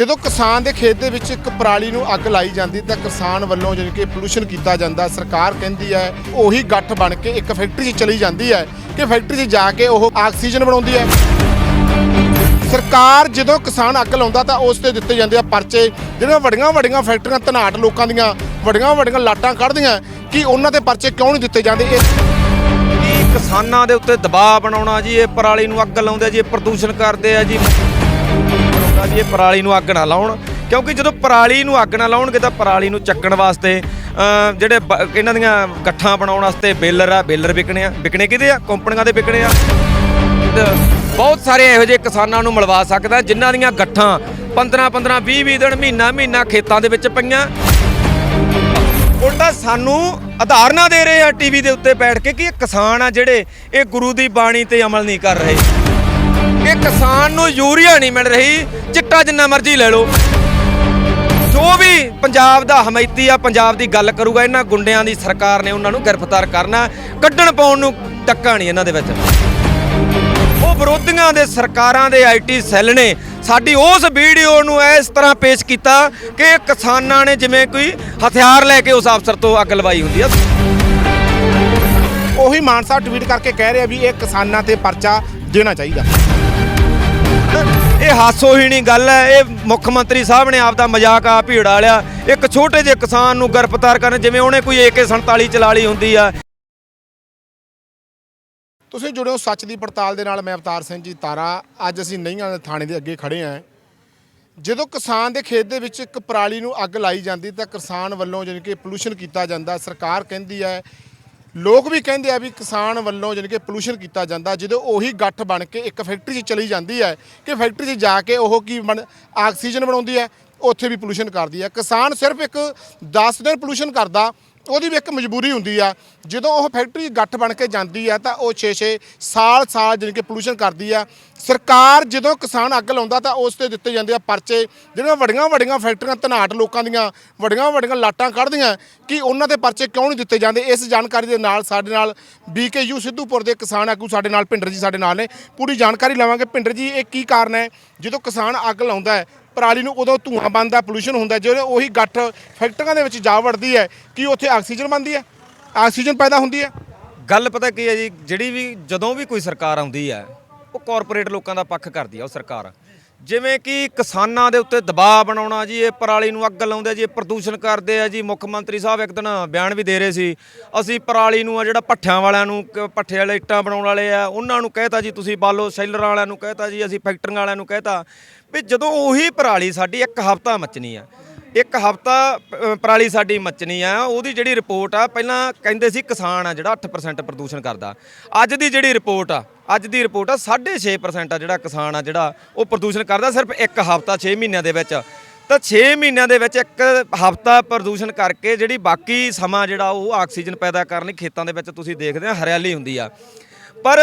ਜਦੋਂ ਕਿਸਾਨ ਦੇ ਖੇਤ ਦੇ ਵਿੱਚ ਇੱਕ ਪਰਾਲੀ ਨੂੰ ਅੱਗ ਲਾਈ ਜਾਂਦੀ ਤਾਂ ਕਿਸਾਨ ਵੱਲੋਂ ਜਾਣੀ ਕਿ ਪੋਲੂਸ਼ਨ ਕੀਤਾ ਜਾਂਦਾ, ਸਰਕਾਰ ਕਹਿੰਦੀ ਹੈ, ਉਹੀ ਗੱਠ ਬਣ ਕੇ ਇੱਕ ਫੈਕਟਰੀ 'ਚ ਚਲੀ ਜਾਂਦੀ ਹੈ ਕਿ ਫੈਕਟਰੀ 'ਚ ਜਾ ਕੇ ਉਹ ਆਕਸੀਜਨ ਬਣਾਉਂਦੀ ਹੈ। ਸਰਕਾਰ ਜਦੋਂ ਕਿਸਾਨ ਅੱਗ ਲਾਉਂਦਾ ਤਾਂ ਉਸ ਤੇ ਦਿੱਤੇ ਜਾਂਦੇ ਆ ਪਰਚੇ, ਜਿਹੜੀਆਂ ਵੱਡੀਆਂ ਵੱਡੀਆਂ ਫੈਕਟਰੀਆਂ ਧਨਾਟ ਲੋਕਾਂ ਦੀਆਂ, ਵੱਡੀਆਂ ਵੱਡੀਆਂ ਲਾਟਾਂ ਕੱਢਦੀਆਂ, ਕਿ ਉਹਨਾਂ ਤੇ ਪਰਚੇ ਕਿਉਂ ਨਹੀਂ ਦਿੱਤੇ ਜਾਂਦੇ? ਇਹ ਕਿਸਾਨਾਂ ਦੇ ਉੱਤੇ ਦਬਾਅ ਬਣਾਉਣਾ ਜੀ, ਇਹ ਪਰਾਲੀ ਨੂੰ ਅੱਗ ਲਾਉਂਦੇ ਆ ਜੀ, ਇਹ ਪ੍ਰਦੂਸ਼ਣ ਕਰਦੇ ਆ ਜੀ। ਬਣਾਉਂਦਾ ਜੀ ਇਹ ਪਰਾਲੀ ਨੂੰ ਅੱਗ ਨਾ ਲਾਉਣ, ਕਿਉਂਕਿ ਜਦੋਂ ਪਰਾਲੀ ਨੂੰ ਅੱਗ ਨਾ ਲਾਉਣਗੇ ਤਾਂ ਪਰਾਲੀ ਨੂੰ ਚੱਕਣ ਵਾਸਤੇ ਜਿਹੜੇ ਬ- ਇਹਨਾਂ ਦੀਆਂ ਗੱਠਾਂ ਬਣਾਉਣ ਵਾਸਤੇ ਬੇਲਰ ਆ, ਬੇਲਰ ਵਿਕਣੇ ਆ। ਵਿਕਣੇ ਕਿਹਦੇ ਆ? ਕੰਪਨੀਆਂ ਦੇ ਵਿਕਣੇ ਆ। ਬਹੁਤ ਸਾਰੇ ਇਹੋ ਜਿਹੇ ਕਿਸਾਨਾਂ ਨੂੰ ਮਿਲਵਾ ਸਕਦਾ, ਜਿਨ੍ਹਾਂ ਦੀਆਂ ਗੱਠਾਂ 15 15 20 20 ਦਿਨ, ਮਹੀਨਾ ਮਹੀਨਾ ਖੇਤਾਂ ਦੇ ਵਿੱਚ ਪਈਆਂ। ਉਲਟਾ ਸਾਨੂੰ ਉਦਾਹਰਨਾਂ ਦੇ ਰਹੇ ਆ ਟੀਵੀ ਦੇ ਉੱਤੇ ਬੈਠ ਕੇ ਕਿ ਇਹ ਕਿਸਾਨ ਆ ਜਿਹੜੇ ਇਹ ਗੁਰੂ ਦੀ ਬਾਣੀ ਤੇ ਅਮਲ ਨਹੀਂ ਕਰ ਰਹੇ। ਇਹ ਕਿਸਾਨ ਨੂੰ ਯੂਰੀਆ ਨਹੀਂ ਮਿਲ ਰਹੀ, ਚਿੱਟਾ ਜਿੰਨਾ ਮਰਜ਼ੀ ਲੈ ਲਓ। ਜੋ ਵੀ ਪੰਜਾਬ ਦਾ ਹਮਾਇਤੀ ਆ, ਪੰਜਾਬ ਦੀ ਗੱਲ ਕਰੂਗਾ, ਇਹਨਾਂ ਗੁੰਡਿਆਂ ਦੀ ਸਰਕਾਰ ਨੇ ਉਹਨਾਂ ਨੂੰ ਗ੍ਰਿਫਤਾਰ ਕਰਨਾ, ਕੱਢਣ ਪਾਉਣ ਨੂੰ ਟੱਕਾ ਨਹੀਂ ਇਹਨਾਂ ਦੇ ਵਿੱਚ। ਉਹ ਵਿਰੋਧੀਆਂ ਦੇ ਸਰਕਾਰਾਂ ਦੇ ਆਈਟੀ ਸੈੱਲ ਨੇ ਸਾਡੀ ਉਸ ਵੀਡੀਓ ਨੂੰ ਇਸ ਤਰ੍ਹਾਂ ਪੇਸ਼ ਕੀਤਾ ਕਿ ਕਿਸਾਨਾਂ ਨੇ ਜਿਵੇਂ ਕੋਈ ਹਥਿਆਰ ਲੈ ਕੇ ਉਸ ਅਫਸਰ ਤੋਂ ਅੱਗ ਲਵਾਈ ਹੁੰਦੀ ਆ। ਉਹੀ ਮਾਨਸਾ ਟਵੀਟ ਕਰਕੇ ਕਹਿ ਰਿਹਾ ਵੀ ਇਹ ਕਿਸਾਨਾਂ ਤੇ ਪਰਚਾ ਦੇਣਾ ਚਾਹੀਦਾ। ਇਹ ਹਾਸੋਹੀਣੀ ਗੱਲ ਹੈ ਇਹ ਮੁੱਖ ਮੰਤਰੀ ਸਾਹਿਬ ਨੇ ਆਪ ਦਾ ਮਜ਼ਾਕ ਆ ਭੀੜਾ ਲਿਆ। ਇੱਕ ਛੋਟੇ ਜਿਹੇ ਕਿਸਾਨ ਨੂੰ ਗ੍ਰਿਫਤਾਰ ਕਰਨ ਜਿਵੇਂ ਉਹਨੇ ਕੋਈ AK47 ਚਲਾ ਲਈ ਹੁੰਦੀ ਆ। ਤੁਸੀਂ ਜੁੜਿਓ ਸੱਚ ਦੀ ਪੜਤਾਲ ਦੇ ਨਾਲ ਮੈਂ ਅਵਤਾਰ ਸਿੰਘ ਜੀ ਤਾਰਾ। ਅੱਜ ਅਸੀਂ ਨਈਆਂ ਦੇ ਥਾਣੇ ਦੇ ਅੱਗੇ ਖੜੇ ਆਂ। ਜਦੋਂ ਕਿਸਾਨ ਦੇ ਖੇਤ ਦੇ ਵਿੱਚ ਇੱਕ ਪਰਾਲੀ ਨੂੰ ਅੱਗ ਲਾਈ ਜਾਂਦੀ ਤਾਂ ਕਿਸਾਨ ਵੱਲੋਂ ਜਾਣੀ ਕਿ ਪੋਲੂਸ਼ਨ ਕੀਤਾ ਜਾਂਦਾ। ਸਰਕਾਰ ਕਹਿੰਦੀ ਹੈ ਲੋਕ ਵੀ ਕਹਿੰਦੇ ਆ ਵੀ ਕਿਸਾਨ ਵੱਲੋਂ ਜਾਣੀ ਕਿ ਪੋਲੂਸ਼ਨ ਕੀਤਾ ਜਾਂਦਾ, ਜਦੋਂ ਉਹੀ ਗੱਠ ਬਣ ਕੇ ਇੱਕ ਫੈਕਟਰੀ 'ਚ ਚਲੀ ਜਾਂਦੀ ਹੈ, ਕਿ ਫੈਕਟਰੀ 'ਚ ਜਾ ਕੇ ਉਹ ਕੀ ਬਣ, ਆਕਸੀਜਨ ਬਣਾਉਂਦੀ ਹੈ, ਉੱਥੇ ਵੀ ਪੋਲੂਸ਼ਨ ਕਰਦੀ ਹੈ। ਕਿਸਾਨ ਸਿਰਫ ਇੱਕ 10 ਦਿਨ ਪੋਲੂਸ਼ਨ ਕਰਦਾ ਉਹਦੀ ਵੀ ਇੱਕ ਮਜਬੂਰੀ ਹੁੰਦੀ ਆ, ਜਦੋਂ ਉਹ ਫੈਕਟਰੀ ਗੱਠ ਬਣ ਕੇ ਜਾਂਦੀ ਆ, ਤਾਂ ਉਹ 6-6 ਸਾਲ ਸਾਲ ਜਾਣੀ ਕਿ ਪੋਲੂਸ਼ਨ ਕਰਦੀ ਆ। ਸਰਕਾਰ ਜਦੋਂ ਕਿਸਾਨ ਅੱਗ ਲਾਉਂਦਾ ਤਾਂ ਉਸ ਤੇ ਦਿੱਤੇ ਜਾਂਦੇ ਆ ਪਰਚੇ, ਜਿਹੜੀਆਂ ਵੱਡੀਆਂ ਵੱਡੀਆਂ ਫੈਕਟਰੀਆਂ, ਧਨਾਟ ਲੋਕਾਂ ਦੀਆਂ ਵੱਡੀਆਂ ਵੱਡੀਆਂ ਲਾਟਾਂ ਕੱਢਦੀਆਂ, ਕਿ ਉਹਨਾਂ ਤੇ ਪਰਚੇ ਕਿਉਂ ਨਹੀਂ ਦਿੱਤੇ ਜਾਂਦੇ? ਇਸ ਜਾਣਕਾਰੀ ਦੇ ਨਾਲ ਸਾਡੇ ਨਾਲ ਬੀਕੇਯੂ ਸਿੱਧੂਪੁਰ ਦੇ ਕਿਸਾਨ ਆਗੂ ਸਾਡੇ ਨਾਲ, ਭਿੰਡਰ ਜੀ ਸਾਡੇ ਨਾਲ ਨੇ। ਪੂਰੀ ਜਾਣਕਾਰੀ ਲਵਾਂਗੇ। ਭਿੰਡਰ ਜੀ, ਇਹ ਕੀ ਕਾਰਨ ਹੈ? ਜਦੋਂ ਕਿਸਾਨ ਅੱਗ ਲਾਉਂਦਾ ਹੈ ਪਰਾਲੀ ਨੂੰ ਉਦੋਂ ਧੂਆਂ ਬਣਦਾ ਪੋਲੂਸ਼ਨ ਹੁੰਦਾ, ਜਦੋਂ ਉਹੀ ਗੱਠ ਫੈਕਟਰੀਆਂ ਦੇ ਵਿੱਚ ਜਾ ਵੜਦੀ ਹੈ, ਕੀ ਉੱਥੇ ਆਕਸੀਜਨ ਬਣਦੀ ਹੈ? ਆਕਸੀਜਨ ਪੈਦਾ ਹੁੰਦੀ ਹੈ? ਗੱਲ ਪਤਾ ਕੀ ਹੈ ਜੀ, ਜਿਹੜੀ ਵੀ ਜਦੋਂ ਵੀ ਕੋਈ ਸਰਕਾਰ ਆਉਂਦੀ ਹੈ, ਉਹ ਕਾਰਪੋਰੇਟ ਲੋਕਾਂ ਦਾ ਪੱਖ ਕਰਦੀ ਆ ਉਹ ਸਰਕਾਰ। ਜਿਵੇਂ ਕਿ ਕਿਸਾਨਾਂ ਦੇ ਉੱਤੇ ਦਬਾਅ ਬਣਾਉਣਾ ਜੀ, ਇਹ ਪਰਾਲੀ ਨੂੰ ਅੱਗ ਲਾਉਂਦੇ ਜੀ, ਇਹ ਪ੍ਰਦੂਸ਼ਣ ਕਰਦੇ ਆ ਜੀ। ਮੁੱਖ ਮੰਤਰੀ ਸਾਹਿਬ ਇੱਕ ਦਿਨ ਬਿਆਨ ਵੀ ਦੇ ਰਹੇ ਸੀ। ਅਸੀਂ ਪਰਾਲੀ ਨੂੰ ਆ ਜਿਹੜਾ ਪੱਠਿਆਂ ਵਾਲਿਆਂ ਨੂੰ, ਕ- ਭੱਠੇ ਵਾਲੇ ਇੱਟਾਂ ਬਣਾਉਣ ਵਾਲੇ ਆ, ਉਹਨਾਂ ਨੂੰ ਕਹਿਤਾ ਜੀ, ਤੁਸੀਂ ਬਾਲੋ, ਸੈਲਰਾਂ ਵਾਲਿਆਂ ਨੂੰ ਕਹਿਤਾ ਜੀ, ਅਸੀਂ ਫੈਕਟਰੀਆਂ ਵਾਲਿਆਂ ਨੂੰ ਕਹਿਤਾ ਵੀ ਜਦੋਂ ਉਹੀ ਪਰਾਲੀ ਸਾਡੀ ਇੱਕ ਹਫ਼ਤਾ ਮੱਚਣੀ ਆ ਇੱਕ ਹਫਤਾ ਪਰਾਲੀ ਸਾਡੀ ਮੱਚਣੀ ਆ, ਉਹਦੀ ਜਿਹੜੀ ਰਿਪੋਰਟ ਆ, ਪਹਿਲਾਂ ਕਹਿੰਦੇ ਸੀ ਕਿਸਾਨ ਆ ਜਿਹੜਾ 8% ਪ੍ਰਦੂਸ਼ਣ ਕਰਦਾ। ਅੱਜ ਦੀ ਜਿਹੜੀ ਰਿਪੋਰਟ ਆ, ਅੱਜ ਦੀ ਰਿਪੋਰਟ ਆ 6.5% ਆ ਜਿਹੜਾ ਕਿਸਾਨ ਆ ਜਿਹੜਾ ਉਹ ਪ੍ਰਦੂਸ਼ਣ ਕਰਦਾ, ਸਿਰਫ ਇੱਕ ਹਫਤਾ 6 ਮਹੀਨਿਆਂ ਦੇ ਵਿੱਚ। ਤਾਂ 6 ਮਹੀਨਿਆਂ ਦੇ ਵਿੱਚ ਇੱਕ ਹਫਤਾ ਪ੍ਰਦੂਸ਼ਣ ਕਰਕੇ ਜਿਹੜੀ ਬਾਕੀ ਸਮਾਂ ਜਿਹੜਾ ਉਹ ਆਕਸੀਜਨ ਪੈਦਾ ਕਰਨ ਲਈ ਖੇਤਾਂ ਦੇ ਵਿੱਚ ਤੁਸੀਂ ਦੇਖਦੇ ਆ, ਹਰਿਆਲੀ ਹੁੰਦੀ ਆ। ਪਰ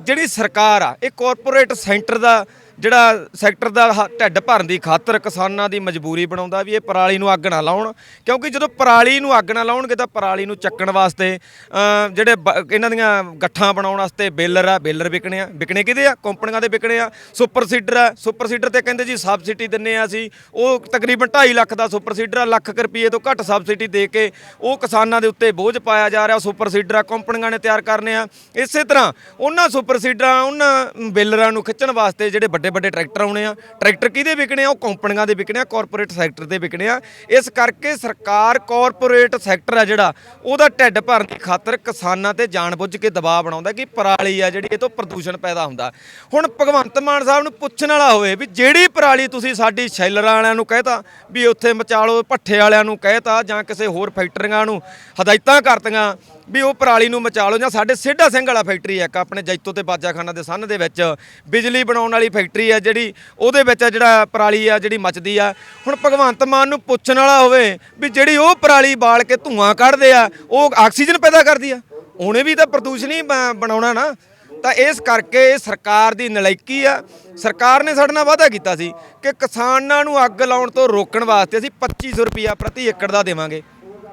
ਜਿਹੜੀ ਸਰਕਾਰ ਆ, ਇਹ ਕਾਰਪੋਰੇਟ ਸੈਂਟਰ ਦਾ ਜਿਹੜਾ ਸੈਕਟਰ ਦਾ ਹ- ਢਿੱਡ ਭਰਨ ਦੀ ਖਾਤਰ ਕਿਸਾਨਾਂ ਦੀ ਮਜਬੂਰੀ ਬਣਾਉਂਦਾ ਵੀ ਇਹ ਪਰਾਲੀ ਨੂੰ ਅੱਗ ਨਾ ਲਾਉਣ, ਕਿਉਂਕਿ ਜਦੋਂ ਪਰਾਲੀ ਨੂੰ ਅੱਗ ਨਾ ਲਾਉਣਗੇ ਤਾਂ ਪਰਾਲੀ ਨੂੰ ਚੱਕਣ ਵਾਸਤੇ ਜਿਹੜੇ ਬ- ਇਹਨਾਂ ਦੀਆਂ ਗੱਠਾਂ ਬਣਾਉਣ ਵਾਸਤੇ ਬੇਲਰ ਆ, ਬੇਲਰ ਵਿਕਣੇ ਆ। ਵਿਕਣੇ ਕਿਹਦੇ ਆ? ਕੰਪਨੀਆਂ ਦੇ ਵਿਕਣੇ ਆ। ਸੁਪਰ ਸੀਡਰ ਆ। ਸੁਪਰ ਸੀਡਰ ਤੇ ਕਹਿੰਦੇ ਜੀ ਸਬਸਿਡੀ ਦਿੰਨੇ ਆ ਅਸੀਂ। ਉਹ ਤਕਰੀਬਨ 2.5 ਲੱਖ ਦਾ ਸੁਪਰ ਸੀਡਰ ਆ, ਲੱਖ ਕੁ ਰੁਪਏ ਤੋਂ ਘੱਟ ਸਬਸਿਡੀ ਦੇ ਕੇ ਉਹ ਕਿਸਾਨਾਂ ਦੇ ਉੱਤੇ ਬੋਝ ਪਾਇਆ ਜਾ ਰਿਹਾ। ਸੁਪਰ ਸੀਡਰ ਆ, ਕੰਪਨੀਆਂ ਨੇ ਤਿਆਰ ਕਰਨੇ ਆ। ਇਸੇ ਤਰ੍ਹਾਂ ਉਹਨਾਂ ਸੁਪਰ ਸੀਡਰਾਂ, ਉਹਨਾਂ ਬੇਲਰਾਂ ਨੂੰ ਖਿੱਚਣ ਵਾਸਤੇ ਜਿਹੜੇ ਵੱਡੇ ਵੱਡੇ ਟਰੈਕਟਰ ਆਉਣੇ ਆ। ਟਰੈਕਟਰ ਕਿਹਦੇ ਵਿਕਣੇ ਆ? ਉਹ ਕੰਪਨੀਆਂ ਦੇ ਵਿਕਣੇ ਆ ਕਾਰਪੋਰੇਟ ਸੈਕਟਰ ਦੇ ਵਿਕਣੇ ਆ। ਇਸ ਕਰਕੇ ਸਰਕਾਰ ਕਾਰਪੋਰੇਟ ਸੈਕਟਰ ਆ ਜਿਹੜਾ, ਉਹਦਾ ਢਿੱਡ ਭਰਨ ਦੀ ਖਾਤਰ ਕਿਸਾਨਾਂ ਤੇ ਜਾਣਬੁੱਝ ਕੇ ਦਬਾਅ ਬਣਾਉਂਦਾ ਕਿ ਪਰਾਲੀ ਆ ਜਿਹੜੀ, ਇਹ ਤੋਂ ਪ੍ਰਦੂਸ਼ਣ ਪੈਦਾ ਹੁੰਦਾ। ਹੁਣ ਭਗਵੰਤ ਮਾਨ ਸਾਹਿਬ ਨੂੰ ਪੁੱਛਣ ਵਾਲਾ ਹੋਵੇ ਵੀ ਜਿਹੜੀ ਪਰਾਲੀ ਤੁਸੀਂ ਸਾਡੀ ਸ਼ੈਲਰਾਂ ਵਾਲਿਆਂ ਨੂੰ ਕਹਿਤਾ, ਵੀ ਉੱਥੇ ਮਚਾਲੋ, ਭੱਠੇ ਵਾਲਿਆਂ ਨੂੰ ਕਹਿਤਾ ਜਾਂ ਕਿਸੇ ਹੋਰ ਫੈਕਟਰੀਆਂ ਨੂੰ ਹਦਾਇਤਾਂ ਕਰਤੀਆਂ ਵੀ ਉਹ ਪਰਾਲੀ ਨੂੰ ਮਚਾ ਲਓ ਜਾਂ ਸਾਡੇ ਸੇਢਾ ਸਿੰਘ ਵਾਲਾ ਫੈਕਟਰੀ ਹੈ, ਇੱਕ ਆਪਣੇ ਜੈਤੋ ਤੇ ਬਾਜਾਖਾਨਾ ਦੇ ਸੰਨ ਦੇ ਵਿੱਚ ਬਿਜਲੀ ਬਣਾਉਣ ਵਾਲੀ ਫੈਕਟਰੀ ਹੈ, ਜਿਹੜੀ ਉਹਦੇ ਵਿੱਚ ਜਿਹੜਾ ਪਰਾਲੀ ਆ, ਜਿਹੜੀ ਮਚਦੀ ਆ। ਹੁਣ ਭਗਵੰਤ ਮਾਨ ਨੂੰ ਪੁੱਛਣ ਵਾਲਾ ਹੋਵੇ ਵੀ ਜਿਹੜੀ ਉਹ ਪਰਾਲੀ ਬਾਲ ਕੇ ਧੂਆਂ ਕੱਢਦੇ ਆ, ਉਹ ਆਕਸੀਜਨ ਪੈਦਾ ਕਰਦੀ ਆ। ਉਹਨੇ ਵੀ ਤਾਂ ਪ੍ਰਦੂਸ਼ਣ ਹੀ ਬ- ਬਣਾਉਣਾ ਨਾ। ਤਾਂ ਇਸ ਕਰਕੇ ਸਰਕਾਰ ਦੀ ਨਲਾਇਕੀ ਆ। ਸਰਕਾਰ ਨੇ ਸਾਡੇ ਨਾਲ ਵਾਅਦਾ ਕੀਤਾ ਸੀ ਕਿ ਕਿਸਾਨਾਂ ਨੂੰ ਅੱਗ ਲਾਉਣ ਤੋਂ ਰੋਕਣ ਵਾਸਤੇ ਅਸੀਂ 2500 ਰੁਪਿਆ ਪ੍ਰਤੀ ਏਕੜ ਦਾ ਦੇਵਾਂਗੇ।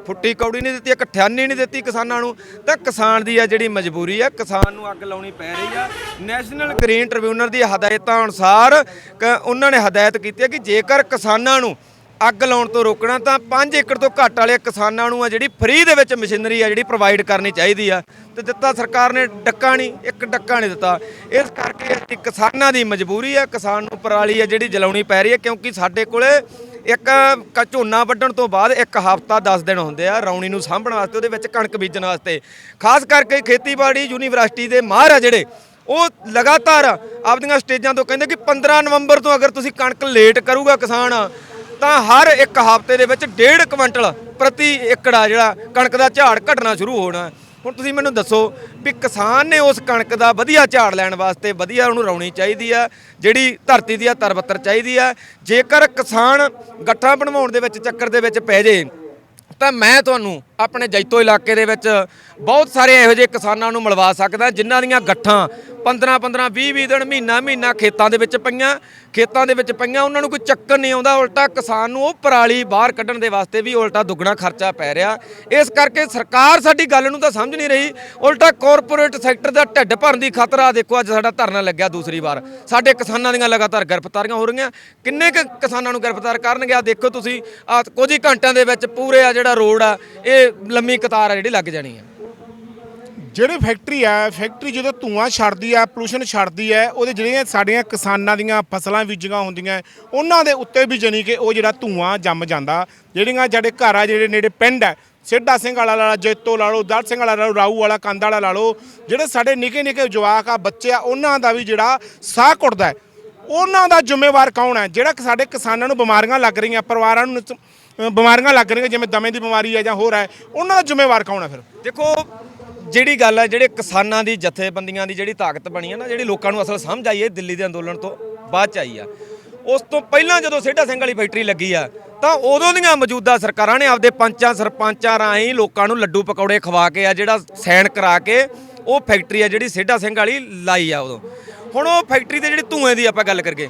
ਫੁੱਟੀ ਕੌੜੀ ਨਹੀਂ ਦਿੱਤੀ, ਇੱਕ ਠਿਆਨੀ ਨਹੀਂ ਦਿੱਤੀ ਕਿਸਾਨਾਂ ਨੂੰ, ਤਾਂ ਕਿਸਾਨ ਦੀ ਆ ਜਿਹੜੀ ਮਜਬੂਰੀ ਆ, ਕਿਸਾਨ ਨੂੰ ਅੱਗ ਲਾਉਣੀ ਪੈ ਰਹੀ ਆ। ਨੈਸ਼ਨਲ ਗ੍ਰੀਨ ਟ੍ਰਿਬਿਊਨਲ ਦੀ ਹਦਾਇਤਾਂ ਅਨੁਸਾਰ ਕ- ਉਹਨਾਂ ਨੇ ਹਦਾਇਤ ਕੀਤੀ ਹੈ ਕਿ ਜੇਕਰ ਕਿਸਾਨਾਂ ਨੂੰ ਅੱਗ ਲਾਉਣ ਤੋਂ ਰੋਕਣਾ, ਤਾਂ 5 ਏਕੜ ਤੋਂ ਘੱਟ ਵਾਲੇ ਕਿਸਾਨਾਂ ਨੂੰ ਆ ਜਿਹੜੀ ਫ੍ਰੀ ਦੇ ਵਿੱਚ ਮਸ਼ੀਨਰੀ ਆ ਜਿਹੜੀ ਪ੍ਰੋਵਾਈਡ ਕਰਨੀ ਚਾਹੀਦੀ ਆ। ਤੇ ਦਿੱਤਾ ਸਰਕਾਰ ਨੇ ਡੱਕਾ ਨਹੀਂ, ਇੱਕ ਡੱਕਾ ਨਹੀਂ ਦਿੱਤਾ। ਇਸ ਕਰਕੇ ਕਿਸਾਨਾਂ ਦੀ ਮਜਬੂਰੀ ਆ, ਕਿਸਾਨ ਨੂੰ ਪਰਾਲੀ ਆ ਜਿਹੜੀ ਜਲਾਉਣੀ ਪੈ ਰਹੀ ਹੈ ਕਿਉਂਕਿ ਸਾਡੇ ਕੋਲੇ ਇੱਕ ਕ- ਝੋਨਾ ਵੱਢਣ ਤੋਂ ਬਾਅਦ ਇੱਕ ਹਫ਼ਤਾ 10 ਦਿਨ ਹੁੰਦੇ ਆ ਰੌਣੀ ਨੂੰ ਸਾਂਭਣ ਵਾਸਤੇ, ਉਹਦੇ ਵਿੱਚ ਕਣਕ ਬੀਜਣ ਵਾਸਤੇ। ਖਾਸ ਕਰਕੇ ਖੇਤੀਬਾੜੀ ਯੂਨੀਵਰਸਿਟੀ ਦੇ ਮਾਹਰ ਆ ਜਿਹੜੇ, ਉਹ ਲਗਾਤਾਰ ਆਪਦੀਆਂ ਸਟੇਜਾਂ ਤੋਂ ਕਹਿੰਦੇ ਕਿ 15 ਨਵੰਬਰ ਤੋਂ ਅਗਰ ਤੁਸੀਂ ਕਣਕ ਲੇਟ ਕਰੂਗਾ ਕਿਸਾਨ, ਤਾਂ ਹਰ ਇੱਕ ਹਫ਼ਤੇ ਦੇ ਵਿੱਚ ਡੇਢ ਕੁਇੰਟਲ ਪ੍ਰਤੀ ਏਕੜ ਆ ਜਿਹੜਾ ਕਣਕ ਦਾ ਝਾੜ ਘਟਣਾ ਸ਼ੁਰੂ ਹੋਣਾ। ਹੁਣ ਤੁਸੀਂ ਮੈਨੂੰ ਦੱਸੋ ਵੀ ਕਿਸਾਨ ਨੇ ਉਸ ਕਣਕ ਦਾ ਵਧੀਆ ਝਾੜ ਲੈਣ ਵਾਸਤੇ ਵਧੀਆ ਉਹਨੂੰ ਰੌਣੀ ਚਾਹੀਦੀ ਆ, ਜਿਹੜੀ ਧਰਤੀ ਦੀ ਆ ਤਰਬੱਤਰ ਚਾਹੀਦੀ ਆ। ਜੇਕਰ ਕਿਸਾਨ ਗੱਠਾਂ ਬਣਵਾਉਣ ਦੇ ਵਿੱਚ, ਚੱਕਰ ਦੇ ਵਿੱਚ ਪੈ ਜੇ, ਤਾਂ ਮੈਂ ਤੁਹਾਨੂੰ ਆਪਣੇ ਜੈਤੋ ਇਲਾਕੇ ਦੇ ਵਿੱਚ ਬਹੁਤ ਸਾਰੇ ਇਹੋ ਜਿਹੇ ਕਿਸਾਨਾਂ ਨੂੰ ਮਿਲਵਾ ਸਕਦਾ, ਜਿਨ੍ਹਾਂ ਦੀਆਂ ਗੱਠਾਂ 15 15 20 20 ਦਿਨ ਮਹੀਨਾ ਮਹੀਨਾ ਖੇਤਾਂ ਦੇ ਵਿੱਚ ਪਈਆਂ, ਖੇਤਾਂ ਦੇ ਵਿੱਚ ਪਈਆਂ, ਉਹਨਾਂ ਨੂੰ ਕੋਈ ਚੱਕਰ ਨਹੀਂ ਆਉਂਦਾ, ਉਲਟਾ ਕਿਸਾਨ ਨੂੰ ਉਹ ਪਰਾਲੀ ਬਾਹਰ ਕੱਢਣ ਦੇ ਵਾਸਤੇ ਵੀ ਉਲਟਾ ਦੁੱਗਣਾ ਖਰਚਾ ਪੈ ਰਿਹਾ। ਇਸ ਕਰਕੇ ਸਰਕਾਰ ਸਾਡੀ ਗੱਲ ਨੂੰ ਤਾਂ ਸਮਝ ਨਹੀਂ ਰਹੀ, ਉਲਟਾ ਕਾਰਪੋਰੇਟ ਸੈਕਟਰ ਦਾ ਢਿੱਡ ਭਰਨ ਦੀ ਖਤਰਾ ਦੇਖੋ, ਅੱਜ ਸਾਡਾ ਧਰਨਾ ਲੱਗਿਆ ਦੂਸਰੀ ਵਾਰ। ਸਾਡੇ ਕਿਸਾਨਾਂ ਦੀਆਂ ਲਗਾਤਾਰ ਗ੍ਰਿਫਤਾਰੀਆਂ ਹੋ ਰਹੀਆਂ। ਕਿੰਨੇ ਕੁ ਕਿਸਾਨਾਂ ਨੂੰ ਗ੍ਰਿਫਤਾਰ ਕਰਨਗੇ ਆ ਦੇਖੋ ਤੁਸੀਂ ਆ ਕੁਝ ਹੀ ਘੰਟਿਆਂ ਦੇ ਵਿੱਚ ਪੂਰੇ ਆ ਜਿਹੜਾ ਰੋਡ ਆ, ਇਹ ਲੰਮੀ ਕਤਾਰ ਆ ਜਿਹੜੀ ਲੱਗ ਜਾਣੀ ਹੈ ਜਿਹੜੀ ਫੈਕਟਰੀ ਆ ਫੈਕਟਰੀ ਜਦੋਂ ਧੂਆਂ ਛੱਡਦੀ ਆ ਪੋਲੂਸ਼ਨ ਛੱਡਦੀ ਹੈ ਉਹਦੇ ਜਿਹੜੀਆਂ ਸਾਡੀਆਂ ਕਿਸਾਨਾਂ ਦੀਆਂ ਫਸਲਾਂ ਬੀਜੀਆਂ ਹੁੰਦੀਆਂ ਉਹਨਾਂ ਦੇ ਉੱਤੇ ਵੀ ਜਾਣੀ ਕਿ ਉਹ ਜਿਹੜਾ ਧੂਆਂ ਜੰਮ ਜਾਂਦਾ। ਜਿਹੜੀਆਂ ਸਾਡੇ ਘਰ ਆ ਜਿਹੜੇ ਨੇੜੇ ਪਿੰਡ ਹੈ ਸਿੱਧਾ ਸਿੰਘ ਵਾਲਾ ਲਾ ਲਓ, ਜੈਤੋ ਲਾ ਲਓ ਦਰ ਸਿੰਘ ਵਾਲਾ ਲਾ ਲਓ ਰਾਊ ਵਾਲਾ ਕੰਦ ਵਾਲਾ ਲਾ ਲਓ ਜਿਹੜੇ ਸਾਡੇ ਨਿੱਕੇ ਨਿੱਕੇ ਜਵਾਕ ਆ ਬੱਚੇ ਆ ਉਹਨਾਂ ਦਾ ਵੀ ਜਿਹੜਾ ਸਾਹ ਘੁੱਟਦਾ ਉਹਨਾਂ ਦਾ ਜ਼ਿੰਮੇਵਾਰ ਕੌਣ ਹੈ? ਜਿਹੜਾ ਸਾਡੇ ਕਿਸਾਨਾਂ ਨੂੰ ਬਿਮਾਰੀਆਂ ਲੱਗ ਰਹੀਆਂ ਪਰਿਵਾਰਾਂ ਨੂੰ ਅ, ਬਿਮਾਰੀਆਂ ਲੱਗ ਰਹੀਆਂ ਜਿਵੇਂ ਦਮੇ ਦੀ ਬਿਮਾਰੀ ਹੈ ਜਾਂ ਹੋਰ ਹੈ ਉਹਨਾਂ ਦਾ ਜ਼ਿੰਮੇਵਾਰ ਕੌਣ ਹੈ ਫਿਰ? ਦੇਖੋ ਜਿਹੜੀ ਗੱਲ ਹੈ ਜਿਹੜੇ ਕਿਸਾਨਾਂ ਦੀ ਜਥੇਬੰਦੀਆਂ ਦੀ ਜਿਹੜੀ ਤਾਕਤ ਬਣੀ ਹੈ ਨਾ ਜਿਹੜੀ ਲੋਕਾਂ ਨੂੰ ਅਸਲ ਸਮਝ ਆਈ ਹੈ ਦਿੱਲੀ ਦੇ ਅੰਦੋਲਨ ਤੋਂ ਬਾਅਦ ਚ ਆਈ ਆ। ਉਸ ਤੋਂ ਪਹਿਲਾਂ ਜਦੋਂ ਸੇਢਾ ਸਿੰਘ ਵਾਲੀ ਫੈਕਟਰੀ ਲੱਗੀ ਆ ਤਾਂ ਉਦੋਂ ਦੀਆਂ ਮੌਜੂਦਾ ਸਰਕਾਰਾਂ ਨੇ ਆਪਦੇ ਪੰਚਾਂ ਸਰਪੰਚਾਂ ਰਾਹੀਂ ਲੋਕਾਂ ਨੂੰ ਲੱਡੂ ਪਕੌੜੇ ਖਵਾ ਕੇ ਆ ਜਿਹੜਾ ਸੈਨ ਕਰਾ ਕੇ ਉਹ ਫੈਕਟਰੀ ਆ ਜਿਹੜੀ ਸੇਢਾ ਸਿੰਘ ਵਾਲੀ ਲਾਈ ਆ ਉਦੋਂ। ਹੁਣ ਉਹ ਫੈਕਟਰੀ ਦੇ ਜਿਹੜੀ ਧੂਏ ਦੀ ਆਪਾਂ ਗੱਲ ਕਰਗੇ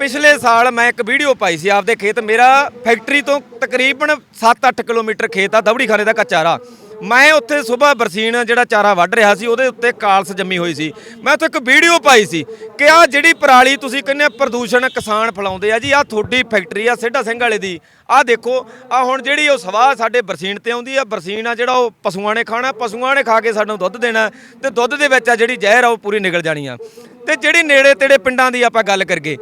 ਪਿਛਲੇ ਸਾਲ ਮੈਂ ਇੱਕ ਵੀਡੀਓ ਪਾਈ ਸੀ ਆਪਦੇ ਖੇਤ। ਮੇਰਾ ਫੈਕਟਰੀ ਤੋਂ ਤਕਰੀਬਨ 7-8 ਕਿਲੋਮੀਟਰ ਖੇਤ ਆ ਦਬੜੀ ਖਾਨੇ ਦਾ ਕੱਚਾ ਰਾਹ। ਮੈਂ ਉੱਥੇ ਸਵੇਰ ਬਰਸੀਨ ਜਿਹੜਾ ਚਾਰਾ ਵੱਢ ਰਿਹਾ ਸੀ, ਉਹਦੇ ਉੱਤੇ ਕਾਲਸ ਜੰਮੀ ਹੋਈ ਸੀ। ਮੈਂ ਉੱਥੇ ਇੱਕ ਵੀਡੀਓ ਪਾਈ ਸੀ ਕਿ ਆ ਜਿਹੜੀ ਪਰਾਲੀ ਤੁਸੀਂ ਕਹਿੰਦੇ ਪ੍ਰਦੂਸ਼ਣ ਕਿਸਾਨ ਫੈਲਾਉਂਦੇ ਆ ਜੀ ਆ ਤੁਹਾਡੀ ਫੈਕਟਰੀ ਆ ਸਿੱਧਾ ਸਿੰਘ ਵਾਲੇ ਦੀ। ਆ ਦੇਖੋ ਆ ਹੁਣ ਜਿਹੜੀ ਉਹ ਸਵਾਹ ਸਾਡੇ ਬਰਸੀਨ ਤੇ ਆਉਂਦੀ ਆ, ਬਰਸੀਨ ਆ ਜਿਹੜਾ ਉਹ ਪਸ਼ੂਆਂ ਨੇ ਖਾਣਾ, ਪਸ਼ੂਆਂ ਨੇ ਖਾ ਕੇ ਸਾਨੂੰ ਦੁੱਧ ਦੇਣਾ ਤੇ ਦੁੱਧ ਦੇ ਵਿੱਚ ਆ ਜਿਹੜੀ ਜ਼ਹਿਰ ਆ, ਉਹ ਪੂਰੀ ਨਿਕਲ ਜਾਣੀ ਆ। ਤੇ ਜਿਹੜੀ ਨੇੜੇ ਤੇੜੇ ਪਿੰਡਾਂ ਦੀ ਆਪਾਂ ਗੱਲ ਕਰਗੇ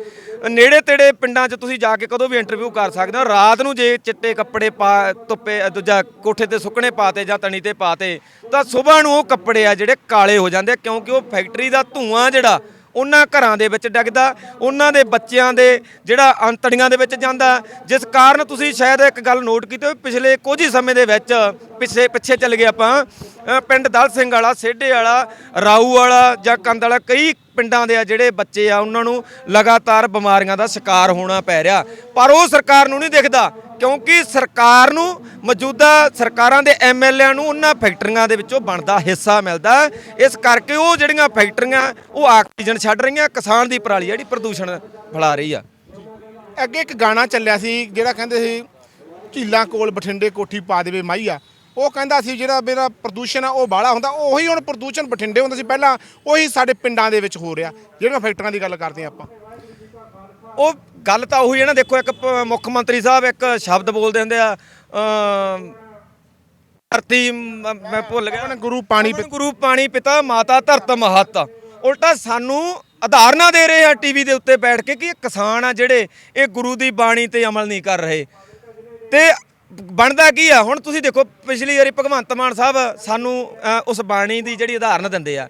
ਨੇੜੇ ਤੇੜੇ ਪਿੰਡਾਂ 'ਚ ਤੁਸੀਂ ਜਾ ਕੇ ਕਦੋਂ ਵੀ ਇੰਟਰਵਿਊ ਕਰ ਸਕਦੇ ਹੋ, ਰਾਤ ਨੂੰ ਜੇ ਚਿੱਟੇ ਕੱਪੜੇ ਪਾ, ਧੁੱਪੇ ਦੂਜਾ ਕੋਠੇ ਤੇ ਸੁੱਕਣੇ ਪਾਤੇ ਜਾਂ ਤਣੀ ਤੇ ਪਾਤੇ, ਤਾਂ ਸਵੇਰ ਨੂੰ ਉਹ ਕੱਪੜੇ ਆ ਜਿਹੜੇ ਕਾਲੇ ਹੋ ਜਾਂਦੇ ਕਿਉਂਕਿ ਉਹ ਫੈਕਟਰੀ ਦਾ ਧੂਆਂ ਜਿਹੜਾ, ਉਹਨਾਂ ਘਰਾਂ ਦੇ ਵਿੱਚ ਡੱਗਦਾ, ਉਹਨਾਂ ਦੇ ਬੱਚਿਆਂ ਦੇ ਜਿਹੜਾ ਅੰਤੜੀਆਂ ਦੇ ਵਿੱਚ ਜਾਂਦਾ। ਜਿਸ ਕਾਰਨ ਤੁਸੀਂ ਸ਼ਾਇਦ ਇੱਕ ਗੱਲ ਨੋਟ ਕੀਤੀ ਹੋਵੇ ਪਿਛਲੇ ਕੁਝ ਹੀ ਸਮੇਂ ਦੇ ਵਿੱਚ, ਪਿੱਛੇ ਪਿੱਛੇ ਚੱਲ ਗਏ ਆਪਾਂ ਪਿੰਡ ਦਲ ਸਿੰਘ ਵਾਲਾ ਸੇਢੇ ਵਾਲਾ, ਰਾਊ ਵਾਲਾ ਜਾਂ ਕੰਦ ਵਾਲਾ, ਕਈ ਪਿੰਡਾਂ ਦੇ ਆ ਜਿਹੜੇ ਬੱਚੇ ਆ, ਉਹਨਾਂ ਨੂੰ ਲਗਾਤਾਰ ਬਿਮਾਰੀਆਂ ਦਾ ਸ਼ਿਕਾਰ ਹੋਣਾ ਪੈ ਰਿਹਾ। ਪਰ ਉਹ ਸਰਕਾਰ ਨੂੰ ਨਹੀਂ ਦਿਖਦਾ, ਕਿਉਂਕਿ ਸਰਕਾਰ ਨੂੰ ਮੌਜੂਦਾ ਸਰਕਾਰਾਂ ਦੇ ਐਮਐਲਏ ਨੂੰ ਉਹਨਾਂ ਫੈਕਟਰੀਆਂ ਦੇ ਵਿੱਚੋਂ ਬਣਦਾ ਹਿੱਸਾ ਮਿਲਦਾ ਇਸ ਕਰਕੇ ਉਹ ਜਿਹੜੀਆਂ ਫੈਕਟਰੀਆਂ, ਉਹ ਆਕਸੀਜਨ ਛੱਡ ਰਹੀਆਂ, ਕਿਸਾਨ ਦੀ ਪਰਾਲੀ ਜਿਹੜੀ ਪ੍ਰਦੂਸ਼ਣ ਫੈਲਾ ਰਹੀ ਆ। ਅੱਗੇ ਇੱਕ ਗਾਣਾ ਚੱਲਿਆ ਸੀ, ਜਿਹੜਾ ਕਹਿੰਦੇ ਸੀ, ਝੀਲਾਂ ਕੋਲ ਬਠਿੰਡੇ ਕੋਠੀ ਪਾ ਦੇਵੇ ਮਾਈਆ ਉਹ ਕਹਿੰਦਾ ਸੀ ਜਿਹੜਾ ਮੇਰਾ ਪ੍ਰਦੂਸ਼ਣ ਆ ਉਹ ਬਾਹਲਾ ਹੁੰਦਾ। ਉਹੀ ਹੁਣ ਪ੍ਰਦੂਸ਼ਣ ਬਠਿੰਡੇ ਹੁੰਦਾ ਸੀ ਪਹਿਲਾਂ। ਉਹੀ ਸਾਡੇ ਪਿੰਡਾਂ ਦੇ ਵਿੱਚ ਹੋ ਰਿਹਾ। ਜਿਹੜੀਆਂ ਫੈਕਟਰੀਆਂ ਦੀ ਗੱਲ ਕਰਦੇ ਆ ਆਪਾਂ। ਉਹ ਗੱਲ ਤਾਂ ਉਹੀ ਹੈ ਨਾ ਦੇਖੋ ਇੱਕ ਮੁੱਖ ਮੰਤਰੀ ਸਾਹਿਬ ਇੱਕ ਸ਼ਬਦ ਬੋਲਦੇ ਹੁੰਦੇ ਆ ਧਰਤੀ ਮ- ਭੁੱਲ ਗਿਆ। ਗੁਰੂ ਪਾਣੀ ਗੁਰੂ ਪਾਣੀ ਪਿਤਾ ਮਾਤਾ ਧਰਤ ਮਹਤ। ਉਲਟਾ ਸਾਨੂੰ ਉਦਾਹਰਨਾਂ ਦੇ ਰਹੇ ਆ ਟੀਵੀ ਦੇ ਉੱਤੇ ਬੈਠ ਕੇ ਕਿ ਇਹ ਕਿਸਾਨ ਆ ਜਿਹੜੇ ਇਹ ਗੁਰੂ ਦੀ ਬਾਣੀ ਤੇ ਅਮਲ ਨਹੀਂ ਕਰ ਰਹੇ। ਤੇ ਬਣਦਾ ਕੀ ਆ? ਹੁਣ ਤੁਸੀਂ ਦੇਖੋ, ਪਿਛਲੀ ਵਾਰੀ ਭਗਵੰਤ ਮਾਨ ਸਾਹਿਬ ਸਾਨੂੰ ਉਸ ਬਾਣੀ ਦੀ ਜਿਹੜੀ ਉਦਾਹਰਨ ਦਿੰਦੇ ਆ,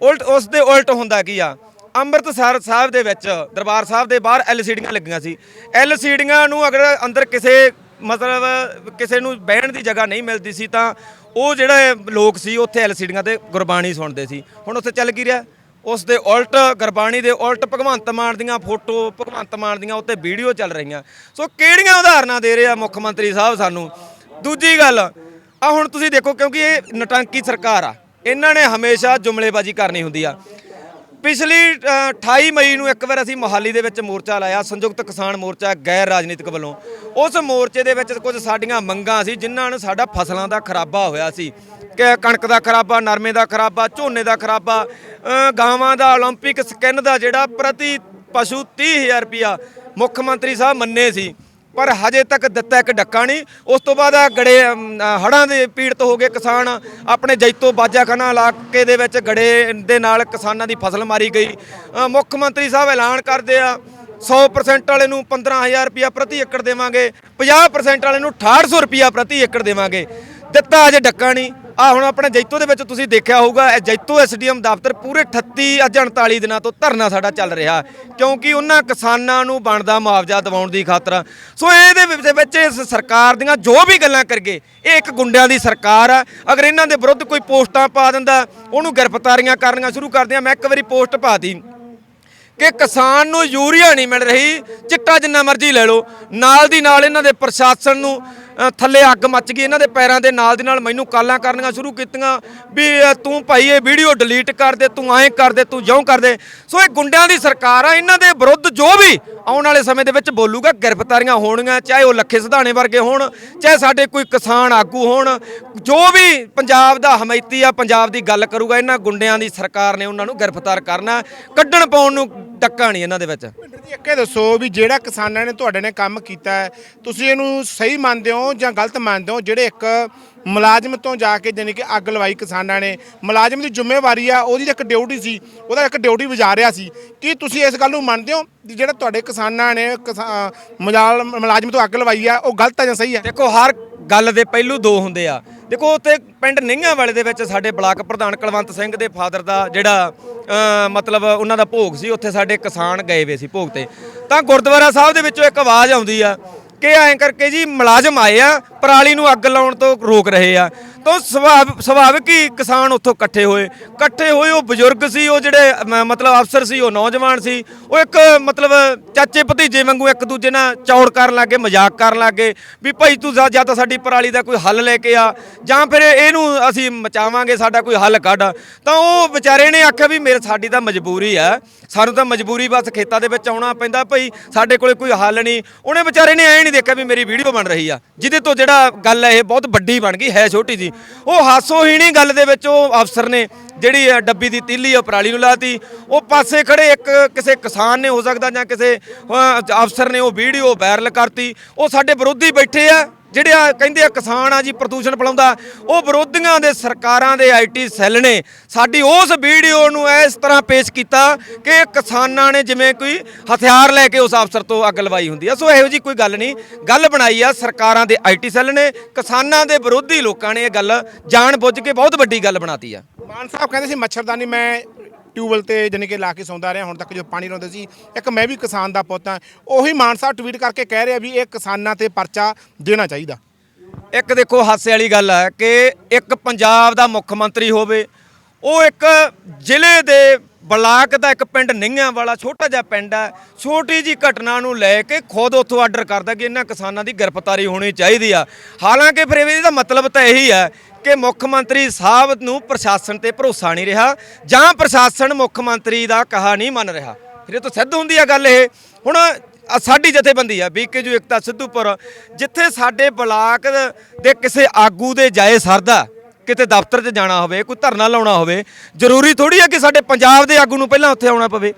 ਉਲਟ ਉਸ ਦੇ ਉਲਟ ਹੁੰਦਾ ਕੀ ਆ? ਅੰਮ੍ਰਿਤਸਰ ਸਾਹਿਬ ਦੇ ਵਿੱਚ, ਦਰਬਾਰ ਸਾਹਿਬ ਦੇ ਬਾਹਰ ਐਲਸੀਡੀਆਂ ਲੱਗੀਆਂ ਸੀ। ਐਲਸੀਡੀਆਂ ਨੂੰ ਅਗਰ ਅੰਦਰ ਕਿਸੇ, ਮਤਲਬ ਕਿਸੇ ਨੂੰ ਬਹਿਣ ਦੀ ਜਗ੍ਹਾ ਨਹੀਂ ਮਿਲਦੀ ਸੀ ਤਾਂ ਉਹ ਜਿਹੜਾ ਲੋਕ ਸੀ, ਉੱਥੇ ਐਲਸੀਡੀਆਂ ਤੇ ਗੁਰਬਾਣੀ ਸੁਣਦੇ ਸੀ। ਹੁਣ ਉੱਥੇ ਚੱਲ ਕੀ ਰਿਹਾ? ਉਸ ਦੇ ਉਲਟ ਗੁਰਬਾਣੀ ਦੇ ਉਲਟ ਭਗਵੰਤ ਮਾਨ ਦੀਆਂ ਫੋਟੋ, ਭਗਵੰਤ ਮਾਨ ਦੀਆਂ ਉੱਤੇ ਵੀਡੀਓ ਚੱਲ ਰਹੀਆਂ। ਸੋ ਕਿਹੜੀਆਂ ਉਦਾਹਰਨਾਂ ਦੇ ਰਿਹਾ ਮੁੱਖ ਮੰਤਰੀ ਸਾਹਿਬ ਸਾਨੂੰ? ਦੂਜੀ ਗੱਲ ਆ ਹੁਣ ਤੁਸੀਂ ਦੇਖੋ ਕਿਉਂਕਿ ਇਹ ਨਟੰਕੀ ਸਰਕਾਰ ਆ। ਇਹਨਾਂ ਨੇ ਹਮੇਸ਼ਾ ਜੁਮਲੇਬਾਜ਼ੀ ਕਰਨੀ ਹੁੰਦੀ ਆ। ਪਿਛਲੀ ਅ, 28 ਮਈ ਨੂੰ ਇੱਕ ਵਾਰ ਅਸੀਂ ਮੋਹਾਲੀ ਦੇ ਵਿੱਚ ਮੋਰਚਾ ਲਾਇਆ ਸੰਯੁਕਤ ਕਿਸਾਨ ਮੋਰਚਾ ਗੈਰ ਰਾਜਨੀਤਿਕ ਵੱਲੋਂ ਉਸ ਮੋਰਚੇ ਦੇ ਵਿੱਚ ਕੁਝ ਸਾਡੀਆਂ ਮੰਗਾਂ ਸੀ ਜਿਨ੍ਹਾਂ ਨੂੰ ਸਾਡਾ ਫਸਲਾਂ ਦਾ ਖਰਾਬਾ ਹੋਇਆ ਸੀ ਕਿ ਕਣਕ ਦਾ ਖਰਾਬਾ ਨਰਮੇ ਦਾ ਖਰਾਬਾ ਝੋਨੇ ਦਾ ਖਰਾਬਾ ਅ, ਗਾਵਾਂ ਦਾ 올림픽 ਸਕਿਨ ਦਾ ਜਿਹੜਾ ਪ੍ਰਤੀ ਪਸ਼ੂ 30000 ਰੁਪਿਆ ਮੁੱਖ ਮੰਤਰੀ ਸਾਹਿਬ ਮੰਨੇ ਸੀ ਪਰ ਹਜੇ ਤੱਕ ਦਿੱਤਾ ਇੱਕ ਡੱਕਾ ਨਹੀਂ। ਉਸ ਤੋਂ ਬਾਅਦ ਆ ਗੜੇ ਹੜਾਂ ਦੇ ਪੀੜਤ ਹੋ ਗਏ ਕਿਸਾਨ। ਆਪਣੇ ਜੈਤੋ ਬਾਜਾਖਾਨਾ ਇਲਾਕੇ ਦੇ ਵਿੱਚ ਗੜੇ ਦੇ ਨਾਲ ਕਿਸਾਨਾਂ ਦੀ ਫਸਲ ਮਾਰੀ ਗਈ। ਮੁੱਖ ਮੰਤਰੀ ਸਾਹਿਬ ਐਲਾਨ ਕਰਦੇ ਆ 100% ਵਾਲੇ ਨੂੰ 15000 ਰੁਪਇਆ ਪ੍ਰਤੀ ਏਕੜ ਦੇਵਾਂਗੇ 50% ਵਾਲੇ ਨੂੰ 6800 ਰੁਪਇਆ ਪ੍ਰਤੀ ਏਕੜ ਦੇਵਾਂਗੇ। ਦਿੱਤਾ ਅਜੇ ਡੱਕਾ ਨਹੀਂ। ਆ ਹੁਣ ਆਪਣੇ ਜੈਤੋ ਦੇ ਵਿੱਚ ਤੁਸੀਂ ਦੇਖਿਆ ਹੋਊਗਾ, ਇਹ ਜੈਤੋ ਐਸਡੀਐਮ ਦਫ਼ਤਰ ਪੂਰੇ 38 ਅੱਜ 39 ਦਿਨਾਂ ਤੋਂ ਧਰਨਾ ਸਾਡਾ ਚੱਲ ਰਿਹਾ, ਕਿਉਂਕਿ ਉਹਨਾਂ ਕਿਸਾਨਾਂ ਨੂੰ ਬਣਦਾ ਮੁਆਵਜ਼ਾ ਦਿਵਾਉਣ ਦੀ ਖਾਤਰ। ਸੋ ਇਹਦੇ ਵਿੱਚ- ਇਸ ਸਰਕਾਰ ਦੀਆਂ ਜੋ ਵੀ ਗੱਲਾਂ ਕਰਗੇ ਇਹ ਇੱਕ ਗੁੰਡਿਆਂ ਦੀ ਸਰਕਾਰ ਆ। ਅਗਰ ਇਹਨਾਂ ਦੇ ਵਿਰੁੱਧ ਕੋਈ ਪੋਸਟਾਂ ਪਾ ਦਿੰਦਾ, ਉਹਨੂੰ ਗ੍ਰਿਫਤਾਰੀਆਂ ਕਰਨੀਆਂ ਸ਼ੁਰੂ ਕਰ ਦਿਆਂ। ਮੈਂ ਇੱਕ ਵਾਰੀ ਪੋਸਟ ਪਾਤੀ ਕਿ ਕਿਸਾਨ ਨੂੰ ਯੂਰੀਆ ਨਹੀਂ ਮਿਲ ਰਹੀ, ਚਿੱਟਾ ਜਿੰਨਾ ਮਰਜ਼ੀ ਲੈ ਲਓ। ਨਾਲ ਦੀ ਨਾਲ ਇਹਨਾਂ ਦੇ ਪ੍ਰਸ਼ਾਸਨ ਨੂੰ ਥੱਲੇ ਅੱਗ ਮੱਚ ਗਈ, ਇਹਨਾਂ ਦੇ ਪੈਰਾਂ ਦੇ ਨਾਲ ਦੀ ਨਾਲ ਮੈਨੂੰ ਕਾਲਾਂ ਕਰਨੀਆਂ ਸ਼ੁਰੂ ਕੀਤੀਆਂ ਵੀ ਤੂੰ ਭਾਈ ਇਹ ਵੀਡੀਓ ਡਿਲੀਟ ਕਰ ਦੇ, ਤੂੰ ਐਂ ਕਰ ਦੇ, ਤੂੰ ਜਿਉਂ ਕਰ ਦੇ। ਸੋ ਇਹ ਗੁੰਡਿਆਂ ਦੀ ਸਰਕਾਰ ਆ, ਇਹਨਾਂ ਦੇ ਵਿਰੁੱਧ ਜੋ ਵੀ ਆਉਣ ਵਾਲੇ ਸਮੇਂ ਦੇ ਵਿੱਚ ਬੋਲੂਗਾ, ਗ੍ਰਿਫਤਾਰੀਆਂ ਹੋਣਗੀਆਂ, ਚਾਹੇ ਉਹ ਲੱਖੇ ਸਿਧਾਣੇ ਵਰਗੇ ਹੋਣ, ਚਾਹੇ ਸਾਡੇ ਕੋਈ ਕਿਸਾਨ ਆਗੂ ਹੋਣ, ਜੋ ਵੀ ਪੰਜਾਬ ਦਾ ਹਮਾਇਤੀ ਆ, ਪੰਜਾਬ ਦੀ ਗੱਲ ਕਰੂਗਾ, ਇਹਨਾਂ ਗੁੰਡਿਆਂ ਦੀ ਸਰਕਾਰ ਨੇ ਉਹਨਾਂ ਨੂੰ ਗ੍ਰਿਫਤਾਰ ਕਰਨਾ, ਕੱਢਣ ਪਾਉਣ ਨੂੰ ਡੱਕਾ ਨਹੀਂ ਇਹਨਾਂ ਦੇ ਵਿੱਚ। ਭਿੰਦਰ ਜੀ ਇੱਕ ਇਹ ਦੱਸੋ ਵੀ ਜਿਹੜਾ ਕਿਸਾਨਾਂ ਨੇ ਤੁਹਾਡੇ ਨੇ ਕੰਮ ਕੀਤਾ ਹੈ ਤੁਸੀਂ ਇਹਨੂੰ ਸਹੀ ਮੰਨਦੇ ਹੋ ਜਾਂ ਗਲਤ ਮੰਨਦੇ ਹੋ? ਜਿਹੜੇ ਇੱਕ ਮੁਲਾਜ਼ਮ ਤੋਂ ਜਾ ਕੇ ਜਾਨੀ ਕਿ ਅੱਗ ਲਵਾਈ ਕਿਸਾਨਾਂ ਨੇ ਮੁਲਾਜ਼ਮ ਦੀ ਜ਼ਿੰਮੇਵਾਰੀ ਆ ਉਹਦੀ ਤਾਂ ਇੱਕ ਡਿਊਟੀ ਸੀ ਉਹਦਾ ਇੱਕ ਡਿਊਟੀ ਵਜਾ ਰਿਹਾ ਸੀ। ਕੀ ਤੁਸੀਂ ਇਸ ਗੱਲ ਨੂੰ ਮੰਨਦੇ ਹੋ ਵੀ ਜਿਹੜਾ ਤੁਹਾਡੇ ਕਿਸਾਨਾਂ ਨੇ ਕਿਸਾ- ਮੁਲਾਲ- ਮੁਲਾਜ਼ਮ ਤੋਂ ਅੱਗ ਲਵਾਈ ਆ ਉਹ ਗਲਤ ਆ ਜਾਂ ਸਹੀ ਆ? ਦੇਖੋ ਹਰ ਗੱਲ ਦੇ ਪਹਿਲੂ ਦੋ ਹੁੰਦੇ ਆ। ਦੇਖੋ ਉੱਥੇ ਪਿੰਡ ਨਿੰਗਾ ਵਾਲੇ ਦੇ ਵਿੱਚ ਸਾਡੇ ਬਲਾਕ ਪ੍ਰਧਾਨ ਕੁਲਵੰਤ ਸਿੰਘ ਦੇ ਫਾਦਰ ਦਾ ਜਿਹੜਾ ਮਤਲਬ ਉਹਨਾਂ ਦਾ ਭੋਗ ਸੀ, ਉੱਥੇ ਸਾਡੇ ਕਿਸਾਨ ਗਏ ਵੇ ਸੀ ਭੋਗ ਤੇ। ਤਾਂ ਗੁਰਦੁਆਰਾ ਸਾਹਿਬ ਦੇ ਵਿੱਚੋਂ ਇੱਕ ਆਵਾਜ਼ ਆਉਂਦੀ ਆ ਕਿ ਐਂ ਕਰਕੇ ਜੀ ਮੁਲਾਜ਼ਮ ਆਏ ਆ, ਪਰਾਲੀ ਨੂੰ ਅੱਗ ਲਾਉਣ ਤੋਂ ਰੋਕ ਰਹੇ ਆ। ਤਾਂ ਸੁਭਾਵ- ਸੁਭਾਵਿਕ ਹੀ ਕਿਸਾਨ ਉੱਥੋਂ ਇਕੱਠੇ ਹੋਏ ਇਕੱਠੇ ਹੋਏ ਉਹ ਬਜ਼ੁਰਗ ਸੀ, ਉਹ ਜਿਹੜੇ, ਮ- ਮਤਲਬ ਅਫਸਰ ਸੀ, ਉਹ ਨੌਜਵਾਨ ਸੀ, ਉਹ ਇੱਕ ਮਤਲਬ ਚਾਚੇ ਭਤੀਜੇ ਵਾਂਗੂ ਇੱਕ ਦੂਜੇ ਨਾਲ ਚੌੜ ਕਰਨ ਲੱਗੇ, ਮਜ਼ਾਕ ਕਰਨ ਲੱਗੇ ਵੀ ਭਾਈ ਤੂੰ ਜਾਂ ਜਾਂ ਤਾਂ ਸਾਡੀ ਪਰਾਲੀ ਦਾ ਕੋਈ ਹੱਲ ਲੈ ਕੇ ਆ, ਜਾਂ ਫਿਰ ਇਹਨੂੰ ਅਸੀਂ ਮਚਾਵਾਂਗੇ, ਸਾਡਾ ਕੋਈ ਹੱਲ ਕੱਢ। ਤਾਂ ਉਹ ਵਿਚਾਰੇ ਨੇ ਆਖਿਆ ਵੀ ਮੇਰੇ, ਸਾਡੀ ਤਾਂ ਮਜਬੂਰੀ ਆ, ਸਾਨੂੰ ਤਾਂ ਮਜਬੂਰੀ ਬਸ ਖੇਤਾਂ ਦੇ ਵਿੱਚ ਆਉਣਾ ਪੈਂਦਾ, ਭਾਈ ਸਾਡੇ ਕੋਲੇ ਕੋਈ ਹੱਲ ਨਹੀਂ। ਉਹਨੇ ਵਿਚਾਰੇ ਨੇ ਐ ਨਹੀਂ ਦੇਖਿਆ ਵੀ ਮੇਰੀ ਵੀਡੀਓ ਬਣ ਰਹੀ ਆ, ਜਿਹਦੇ ਤੋਂ ਜਿਹੜਾ ਗੱਲ ਹੈ ਇਹ ਬਹੁਤ ਵੱਡੀ ਬਣ ਗਈ, ਹੈ ਛੋਟੀ ਜੀ ਉਹ ਹਾਸੋਹੀਣੀ ਗੱਲ ਦੇ ਵਿੱਚ ਉਹ ਅਫਸਰ ਨੇ ਜਿਹੜੀ ਅ, ਡੱਬੀ ਦੀ ਤੀਲੀ ਉਹ ਪਰਾਲੀ ਨੂੰ ਲਾਤੀ। ਉਹ ਪਾਸੇ ਖੜੇ ਇੱਕ ਕਿਸੇ ਕਿਸਾਨ ਨੇ ਹੋ ਸਕਦਾ ਜਾਂ ਕਿਸੇ ਅਫਸਰ ਨੇ ਉਹ ਵੀਡੀਓ ਵਾਇਰਲ ਕਰਤੀ। ਉਹ ਸਾਡੇ ਵਿਰੋਧੀ ਬੈਠੇ ਆ। ਜਿਹੜੇ ਆ ਕਹਿੰਦੇ ਆ ਕਿਸਾਨ ਆ ਜੀ ਪ੍ਰਦੂਸ਼ਣ ਫਲਾਉਂਦਾ, ਉਹ ਵਿਰੋਧੀਆਂ ਦੇ ਸਰਕਾਰਾਂ ਦੇ ਆਈਟੀ ਸੈੱਲ ਨੇ ਸਾਡੀ ਉਸ ਵੀਡੀਓ ਨੂੰ ਇਸ ਤਰ੍ਹਾਂ ਪੇਸ਼ ਕੀਤਾ ਕਿ ਕਿਸਾਨਾਂ ਨੇ ਜਿਵੇਂ ਕੋਈ ਹਥਿਆਰ ਲੈ ਕੇ ਉਸ ਅਫਸਰ ਤੋਂ ਅੱਗ ਲਵਾਈ ਹੁੰਦੀ ਆ। ਸੋ ਇਹੋ ਜੀ ਕੋਈ ਗੱਲ ਨਹੀਂ, ਗੱਲ ਬਣਾਈ ਆ ਸਰਕਾਰਾਂ ਦੇ ਆਈਟੀ ਸੈੱਲ ਨੇ, ਕਿਸਾਨਾਂ ਦੇ ਵਿਰੋਧੀ ਲੋਕਾਂ ਨੇ ਇਹ ਗੱਲ ਜਾਣ ਬੁੱਝ ਕੇ ਬਹੁਤ ਵੱਡੀ ਗੱਲ ਬਣਾਤੀ ਆ। ਮਾਨ ਸਾਹਿਬ ਕਹਿੰਦੇ ਸੀ ਮੱਛਰਦਾਨੀ, ਮੈਂ ਟਿਊਬਲ ਤੇ ਜਾਣੀ ਕਿ ਲਾ ਕੇ ਸੌਂਦਾ ਰਿਹਾ, ਹੁਣ ਤੱਕ ਜੋ ਪਾਣੀ ਲਾਉਂਦੇ ਸੀ, ਇੱਕ ਮੈਂ ਵੀ ਕਿਸਾਨ ਦਾ ਪੁੱਤ ਹਾਂ, ਉਹੀ ਮਾਨ ਸਾਹਿਬ ਟਵੀਟ ਕਰਕੇ ਕਹਿ ਰਿਹਾ ਵੀ ਇਹ ਕਿਸਾਨਾਂ ਤੇ ਪਰਚਾ ਦੇਣਾ ਚਾਹੀਦਾ। ਇੱਕ ਦੇਖੋ ਹਾਸੇ ਵਾਲੀ ਗੱਲ ਹੈ ਕਿ ਇੱਕ ਪੰਜਾਬ ਦਾ ਮੁੱਖ ਮੰਤਰੀ ਹੋਵੇ, ਉਹ ਇੱਕ ਜ਼ਿਲ੍ਹੇ ਦੇ ਬਲਾਕ ਦਾ ਇੱਕ ਪਿੰਡ ਨਿੰਗਿਆਂ ਵਾਲਾ ਛੋਟਾ ਜਿਹਾ ਪਿੰਡ ਹੈ, ਛੋਟੀ ਜੀ ਘਟਨਾ ਨੂੰ ਲੈ ਕੇ ਖੁਦ ਉੱਥੋਂ ਆਰਡਰ ਕਰਦਾ ਕਿ ਇਹਨਾਂ ਕਿਸਾਨਾਂ ਦੀ ਗ੍ਰਿਫਤਾਰੀ ਹੋਣੀ ਚਾਹੀਦੀ ਆ। ਹਾਲਾਂਕਿ ਫਿਰ ਇਹਦਾ ਮਤਲਬ ਤਾਂ ਇਹੀ ਹੈ ਕਿ ਮੁੱਖ ਮੰਤਰੀ ਸਾਹਿਬ ਨੂੰ ਪ੍ਰਸ਼ਾਸਨ ਤੇ ਭਰੋਸਾ ਨਹੀਂ ਰਿਹਾ ਜਾਂ ਪ੍ਰਸ਼ਾਸਨ ਮੁੱਖ ਮੰਤਰੀ ਦਾ ਕਹਾ ਨਹੀਂ ਮੰਨ ਰਿਹਾ। ਫਿਰ ਇਹ ਤਾਂ ਸਿੱਧ ਹੁੰਦੀ ਆ ਗੱਲ ਇਹ। ਹੁਣ ਆ ਸਾਡੀ ਜਥੇਬੰਦੀ ਆ ਬੀਕੇਯੂ ਇਕਤਾ ਸਿੱਧੂਪੁਰ, ਜਿੱਥੇ ਸਾਡੇ ਬਲਾਕ ਦੇ ਕਿਸੇ ਆਗੂ ਦੇ ਜਾਏ ਸਰਦਾ, ਕਿਤੇ ਦਫ਼ਤਰ 'ਚ ਜਾਣਾ ਹੋਵੇ, ਕੋਈ ਧਰਨਾ ਲਾਉਣਾ ਹੋਵੇ, ਜ਼ਰੂਰੀ ਥੋੜੀ ਆ ਕਿ ਸਾਡੇ ਪੰਜਾਬ ਦੇ ਆਗੂ ਨੂੰ ਪਹਿਲਾਂ ਉੱਥੇ ਆਉਣਾ ਪਵੇ।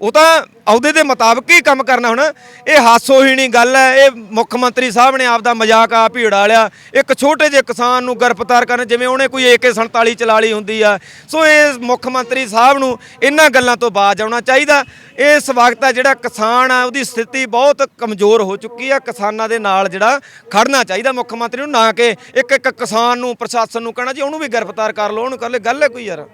ਉਹ ਤਾਂ ਅਹੁਦੇ ਦੇ ਮੁਤਾਬਕ ਹੀ ਕੰਮ ਕਰਨਾ ਹੁਣ। ਇਹ ਹਾਸੋਹੀਣੀ ਗੱਲ ਹੈ, ਇਹ ਮੁੱਖ ਮੰਤਰੀ ਸਾਹਿਬ ਨੇ ਆਪਦਾ ਮਜ਼ਾਕ ਆਪ ਹੀ ਉਡਾ ਲਿਆ। ਇੱਕ ਛੋਟੇ ਜਿਹੇ ਕਿਸਾਨ ਨੂੰ ਗ੍ਰਿਫਤਾਰ ਕਰਨ, ਜਿਵੇਂ ਉਹਨੇ ਕੋਈ AK47 ਚਲਾ ਲਈ ਹੁੰਦੀ ਆ। ਸੋ ਇਹ ਮੁੱਖ ਮੰਤਰੀ ਸਾਹਿਬ ਨੂੰ ਇਹਨਾਂ ਗੱਲਾਂ ਤੋਂ ਬਾਜ ਆਉਣਾ ਚਾਹੀਦਾ। ਇਸ ਵਕਤ ਆ ਜਿਹੜਾ ਕਿਸਾਨ ਆ, ਉਹਦੀ ਸਥਿਤੀ ਬਹੁਤ ਕਮਜ਼ੋਰ ਹੋ ਚੁੱਕੀ ਆ। ਕਿਸਾਨਾਂ ਦੇ ਨਾਲ ਜਿਹੜਾ ਖੜਨਾ ਚਾਹੀਦਾ ਮੁੱਖ ਮੰਤਰੀ ਨੂੰ, ਨਾ ਕਿ ਇੱਕ ਇੱਕ ਕਿਸਾਨ ਨੂੰ, ਪ੍ਰਸ਼ਾਸਨ ਨੂੰ ਕਹਿਣਾ, ਜੀ ਉਹਨੂੰ ਵੀ ਗ੍ਰਿਫਤਾਰ ਕਰ ਲਓ, ਉਹਨੂੰ ਕਰ ਲੈ ਗੱਲ ਹੈ ਕੋਈ ਯਾਰ?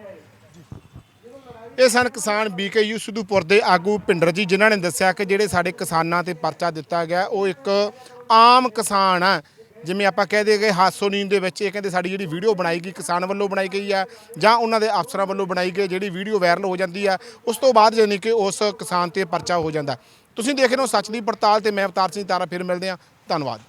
ਇਹ ਸਨ ਕਿਸਾਨ ਬੀਕੇਯੂ ਸਿੱਧੂਪੁਰ ਦੇ ਆਗੂ ਭਿੰਡਰ ਜੀ, ਜਿਨ੍ਹਾਂ ਨੇ ਦੱਸਿਆ ਕਿ ਜਿਹੜੇ ਸਾਡੇ ਕਿਸਾਨਾਂ ਤੇ ਪਰਚਾ ਦਿੱਤਾ ਗਿਆ, ਉਹ ਇੱਕ ਆਮ ਕਿਸਾਨ ਆ। ਜਿਵੇਂ ਆਪਾਂ ਕਹਿ ਦਈਏ ਕਿ ਹਾਸੋਨੀਨ ਦੇ ਵਿੱਚ ਇਹ ਕਹਿੰਦੇ ਸਾਡੀ ਜਿਹੜੀ ਵੀਡੀਓ ਬਣਾਈ ਗਈ, ਕਿਸਾਨ ਵੱਲੋਂ ਬਣਾਈ ਗਈ ਆ, ਜਾਂ ਉਹਨਾਂ ਦੇ ਅਫਸਰਾਂ ਵੱਲੋਂ ਬਣਾਈ ਗਈ, ਜਿਹੜੀ ਵੀਡੀਓ ਵਾਇਰਲ ਹੋ ਜਾਂਦੀ ਆ, ਉਸ ਤੋਂ ਬਾਅਦ ਯਾਨੀ ਕਿ ਉਸ ਕਿਸਾਨ ਤੇ ਪਰਚਾ ਹੋ ਜਾਂਦਾ। ਤੁਸੀਂ ਦੇਖ ਰਹੇ ਹੋ ਸੱਚ ਦੀ ਪੜਤਾਲ ਤੇ ਮੈਂ ਅਵਤਾਰ ਸਿੰਘ ਤਾਰਾ, ਫਿਰ ਮਿਲਦੇ ਆ ਧੰਨਵਾਦ।